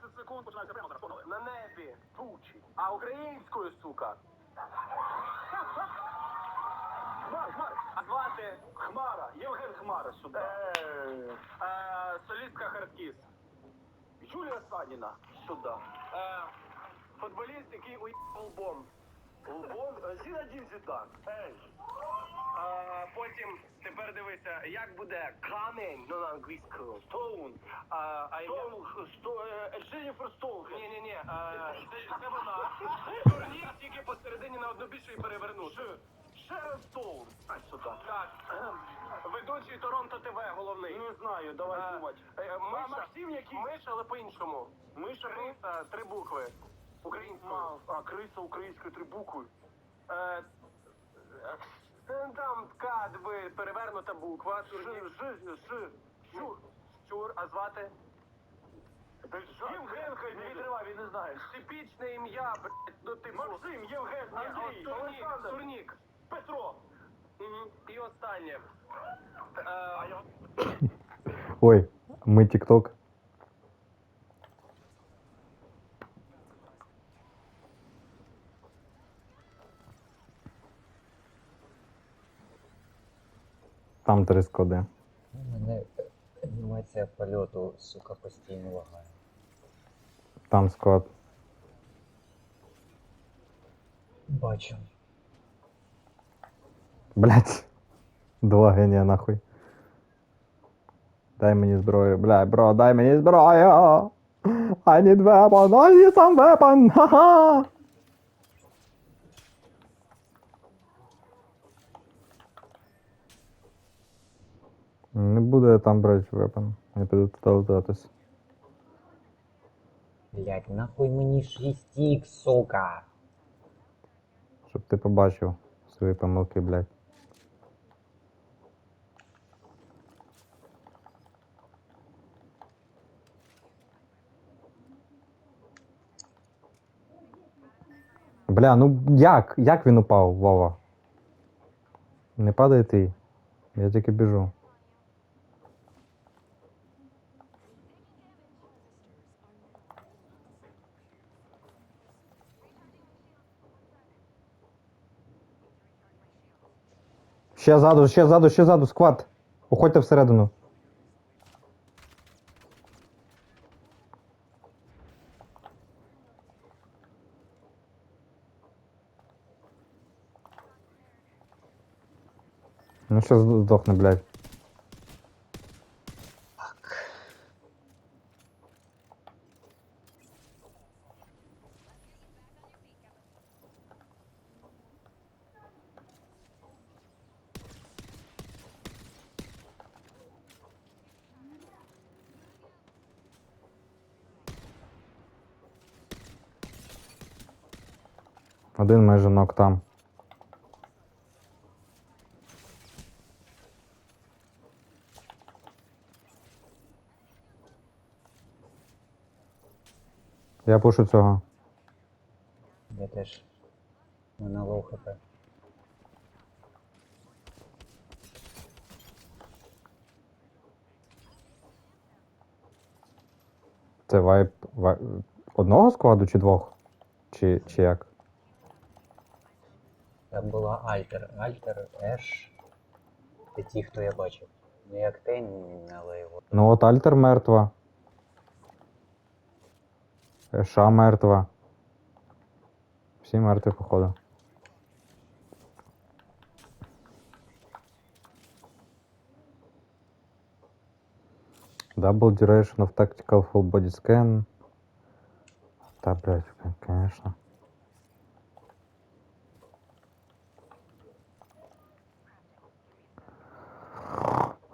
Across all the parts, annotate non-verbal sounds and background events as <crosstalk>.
15 секунд починається прямо зараз. Погнали. На небі. Тучі. А українською, сука. Хмар, хмар. А звати Хмара. Євген Хмара сюди. е, е, солістка Хардкіс. Юлія Саніна сюди. Е, футболіст, який уїхав лбом. Лбом. Зінадін Зідан. Ей. А, потім, тепер дивися, як буде камінь, ну на англійською. Стоун. А, а ім'я... Е, Стоун. Ні, ні, ні, це, це вона. Турнір тільки посередині на одну більше і перевернути. Шерон Стоун. А сюди. Так, ведучий Торонто ТВ головний. Не знаю, давай Е, думати. е, Миша, Максим який? Миша, але по-іншому. Миша Криса, три букви. Українською. А, криса українською три букви. Е, е, там К, диви, перевернута буква. Ж, ж, ж. Щур. Щур, а звати? Євген, хай не відривай, він не знає. Типічне ім'я, блядь, ну типу. Максим, Євген, Андрій, Турнік, Олександр, Турнік. Петро. Мгм. І останнє. Е. Ой, ми тік-ток. Там три скоди. У мене анімація польоту, сука, постійно лагає. Там склад. Бачу. Блять. Два генія нахуй. Дай мені зброю, бля, бро, дай мені зброю. I need weapon, I need some weapon, ха-ха. Не буду я там брати weapon. Я піду туди лутатись. Блять, нахуй мені 6 сука. Щоб ти побачив свої помилки, блядь. Бля, ну як? Як він упав, Вова? Не падай ти. Я тільки біжу. Ще ззаду, ще ззаду, ще ззаду, сквад. Уходьте всередину. Ну що здохне, блядь. Один майже нок там. Я пушу цього. Я теж. У Мене лоу хп. Це вайп, вайп одного складу чи двох? Чи, чи як? Там була Альтер. Альтер, Еш. Це ті, хто я бачив. Не як тень, але його. Ну от Альтер мертва. Еша мертва. Всі мертві, походу. Double duration of tactical full body scan. Та, блядь, конечно.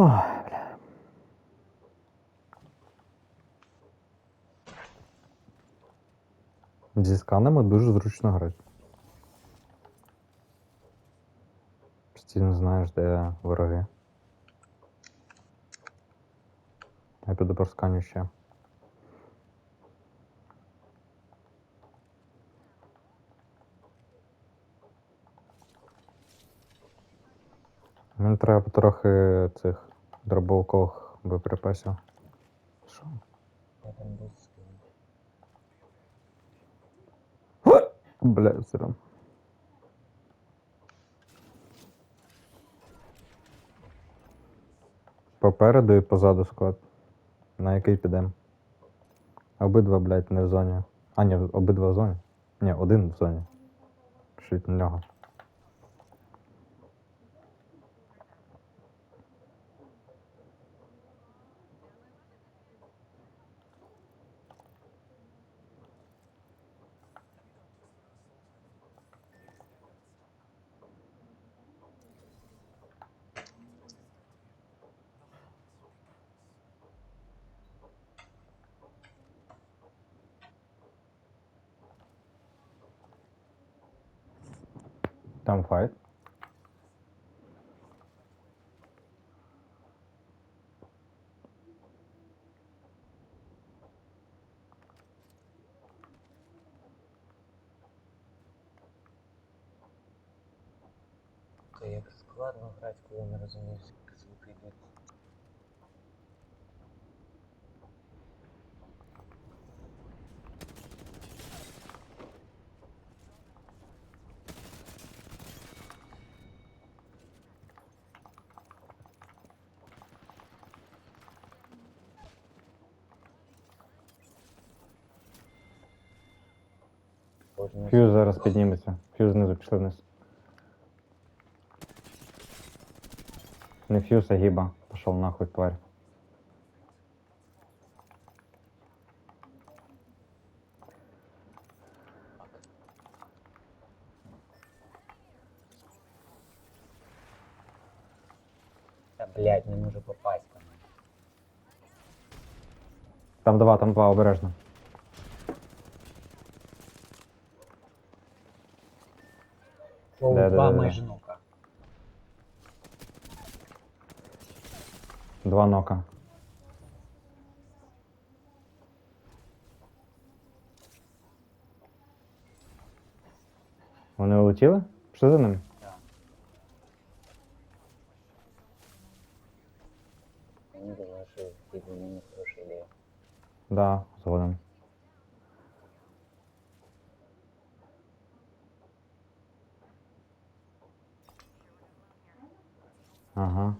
Ой, бля. Зі сканами дуже зручно грати. Постійно знаєш, де вороги. Я піду просканю ще. Нам треба трохи цих дробовкових боєприпасів. Що? Бля, все равно. Попереду і позаду склад. На який підемо? Обидва, блядь, не в зоні. А, ні, обидва в зоні. Ні, один в зоні. Шить на нього. Там файт. Як складно грати, коли не розумієш, звуки йдуть. Фьюз зараз підніметься. Фьюз знизу пішли вниз. Не фьюз, а гіба. Пошел нахуй, тварь. Та, блядь, не можу попасть. Там два, там два, обережно. О, Да, да, два майже нока. Два нока. Вони улетіли? Що за ним? Мені думаю, що від мене хороша ідея. Да, згоден. Ага.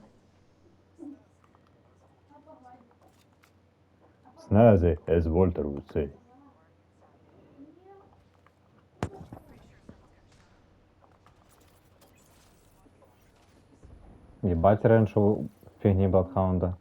Snazzy, as Walter would say. Ебать раньше Бладхаунда.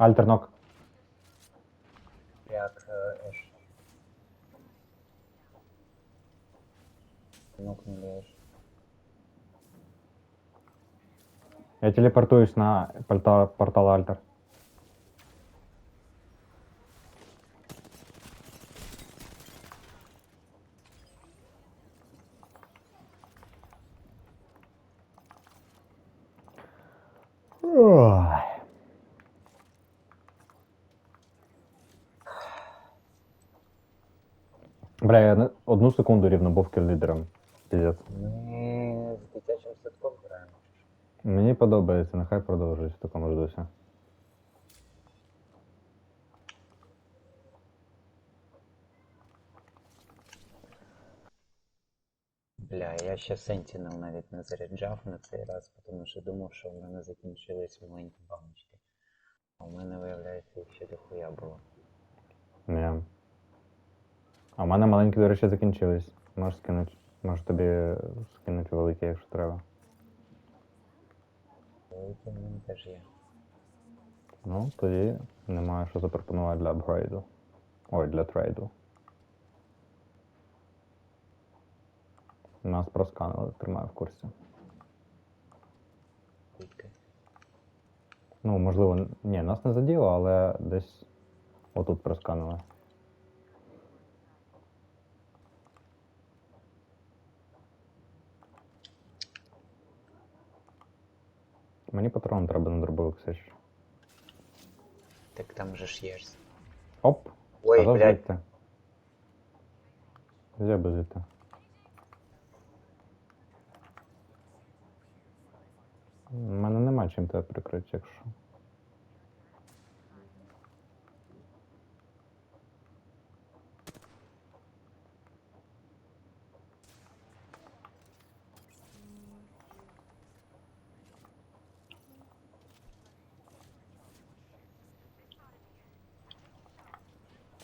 Альтернок. Як е, Еш. Нокнули Еш. Я телепортуюсь на портал, портал Альтер. Бля, я одну секунду рівно був кіллідером. Піздець. Ми з дитячим садком граємо. Мені подобається, нехай продовжують в такому ж дусі. Бля, я ще Sentinel навіть не заряджав на цей раз, тому що думав, що в мене закінчились маленькі баночки. А у мене, виявляється, їх ще дохуя було. Ні. А в мене маленькі, до речі, закінчились. Можеш скинути. Можу тобі скинути великі, якщо треба. Великі в мене теж є. Ну, тоді немає що запропонувати для апгрейду. Ой, для трейду. Нас просканили, тримаю в курсі. Ну, можливо, ні, нас не заділо, але десь отут просканили. Мені патрон треба на дробовик все ж. Так там же ж є. Оп! Ой, блядь. звідти. Би звідти. У мене нема чим тебе прикрити, якщо.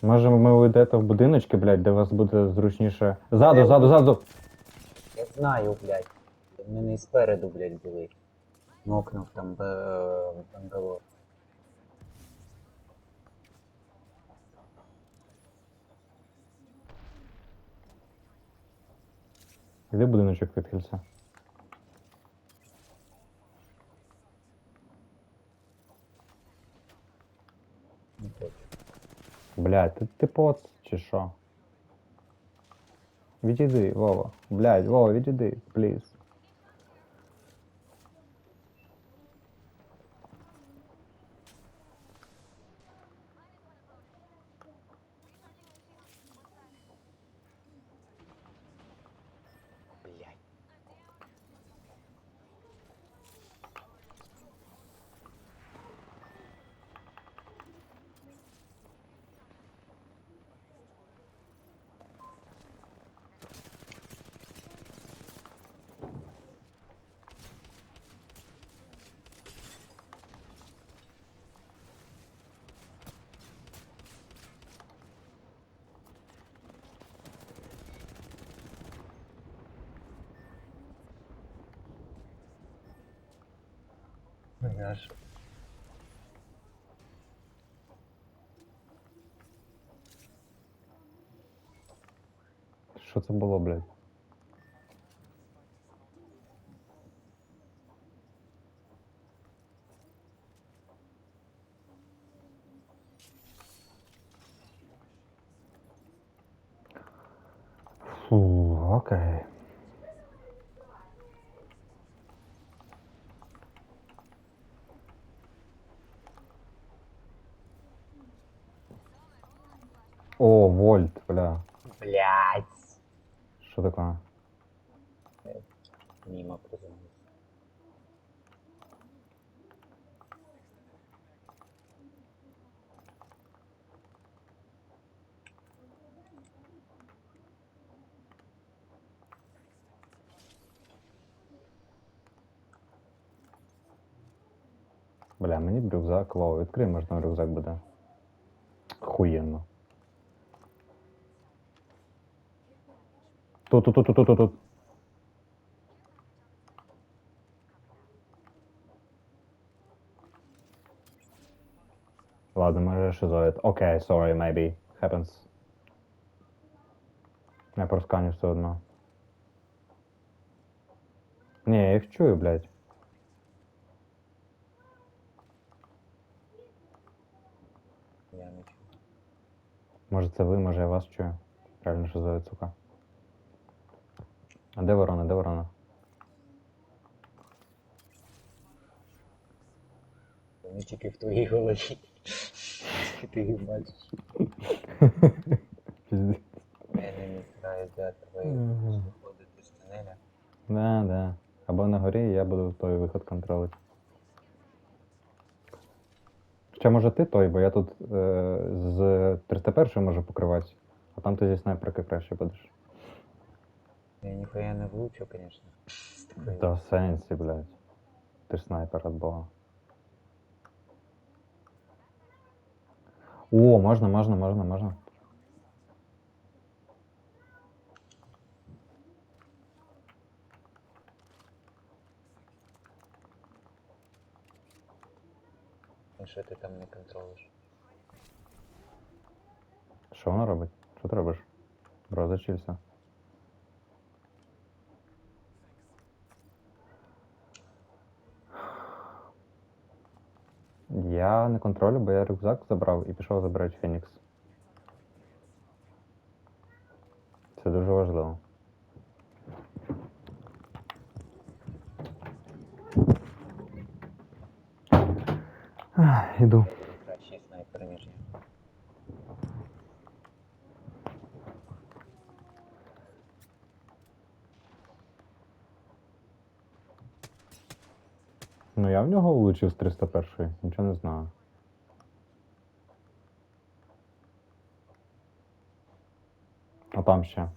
Може, ми уйдете в будиночки, блядь, де вас буде зручніше. Ззаду, ззаду, ззаду! Я знаю, блядь. В мене і спереду, блядь, були. Нокнув там б- бангало. Іди будиночок відхилься. Не хочу. Блядь, ти, ти поц чи що? Відійди, Вова. Блядь, Вова, відійди, пліз. Знаєш. Що це було, блядь? Фу, окей. О, вольт, бля. Блядь. Таке? Мимо приземлився. Бля, мені б рюкзак, вау, відкрий, можна рюкзак буде. Хуєнно. Тут, тут, тут, тут, тут, тут. Ладно, може шизоїд. Окей, sorry, maybe. Happens. Я просканю все одно. Ні, я їх чую, блядь. Не. Може це ви, може я вас чую. Правильно шизоїд, сука. А де ворона, де ворона? Вони тільки в твоїй голові. Ти їх бачиш. <laughs> Пиздец. Мене не грає для твоїх Мгм. виходити з тунеля. Да, да. Або на горі, я буду той виход контролити. Ще може ти той, бо я тут е, з 301 можу покривати, а там ти зі снайперки краще будеш. Я ніхуя не влучу, такої Та в сенсі, блядь. Ти ж снайпер від Бога. О, можна, можна, можна, можна. Що ти там не контролиш? Що вона робить? Що ти робиш? Бро, Я не контролю, бо я рюкзак забрав і пішов забирати Фенікс. Це дуже важливо. Іду. Кращий снайпер, ніж я. Ну я в нього влучив з 301, нічого не знаю. А там ще.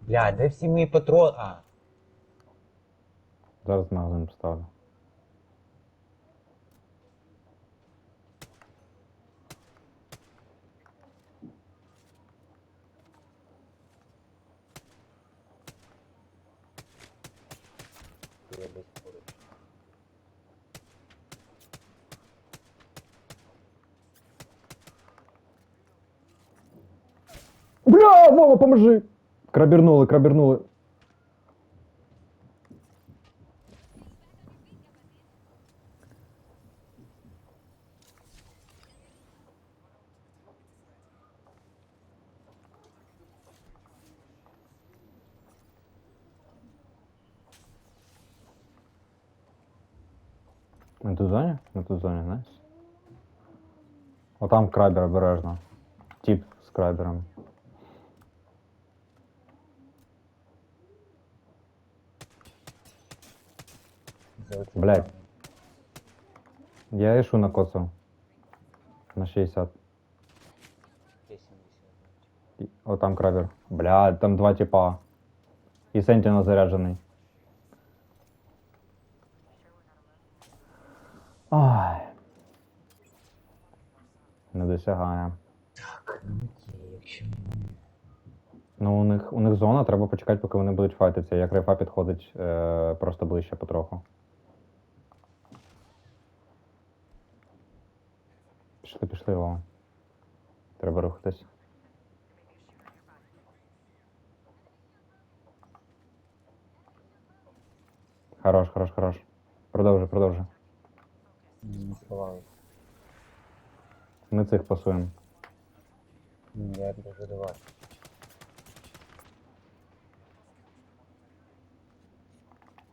Бля, де всі мої патрони? А, Зараз магазин поставлю. я десь поруч. Бля, Вова, поможи! Крабірнули, крабірнули. Ми тут в зоні? Ми тут в зоні, найс. Отам крабер обережно. Тіп з крабером. Блядь. камні. Я ішу накоцав. На 60. 80. І- О, там крабер. Бля, там два типа. І Сентіна заряджений. Ай. Не досягає. Так, ну якщо Ну, у них, у них зона, треба почекати, поки вони будуть файтитися. Як рейфа підходить е, просто ближче потроху. Пішли, пішли, Вова. Треба рухатись. Хорош, хорош, хорош. Продовжуй, продовжуй. не. Ми цих пасуємо. Я біжу до вас.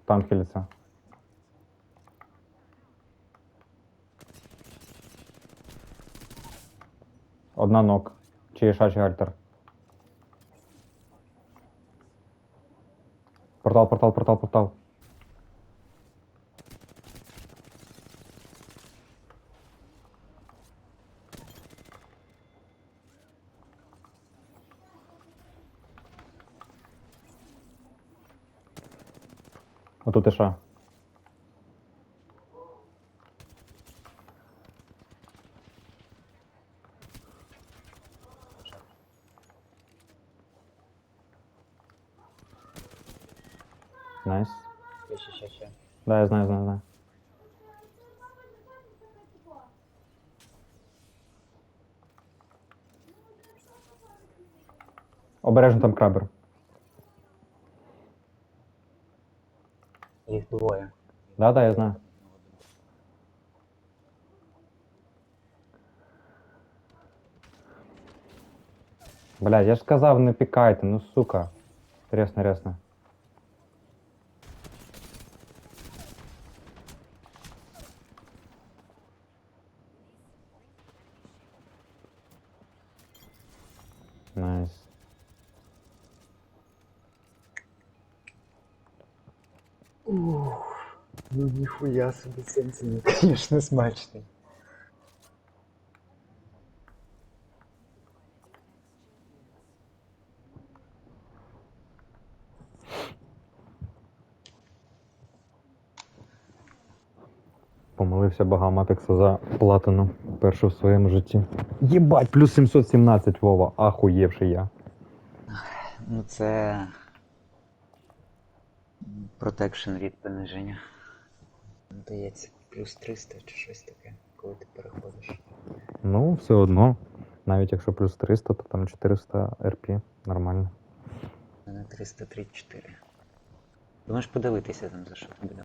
Там хилиться. Одна ног. Чи є альтер. Портал, портал, портал, портал. Отут іша. Найс. ще. Да, я знаю, знаю, знаю. Обережно там крабер. Їх двоє. Да, да, я знаю. Блядь, я ж сказав, не пікайте, ну сука. Рясно, рясно. Найс. Ну ніхуя собі сенсі, звісно, смачний. Помилився богам Апекса за платину першу в своєму житті. Єбать, плюс 717 Вова, ахуєвший я. Ну це. Протекшн від пониження. Здається, плюс 300 чи щось таке, коли ти переходиш. Ну, все одно. Навіть якщо плюс 300, то там 400 РП. Нормально. У мене 334. Ти можеш подивитися там за що буде.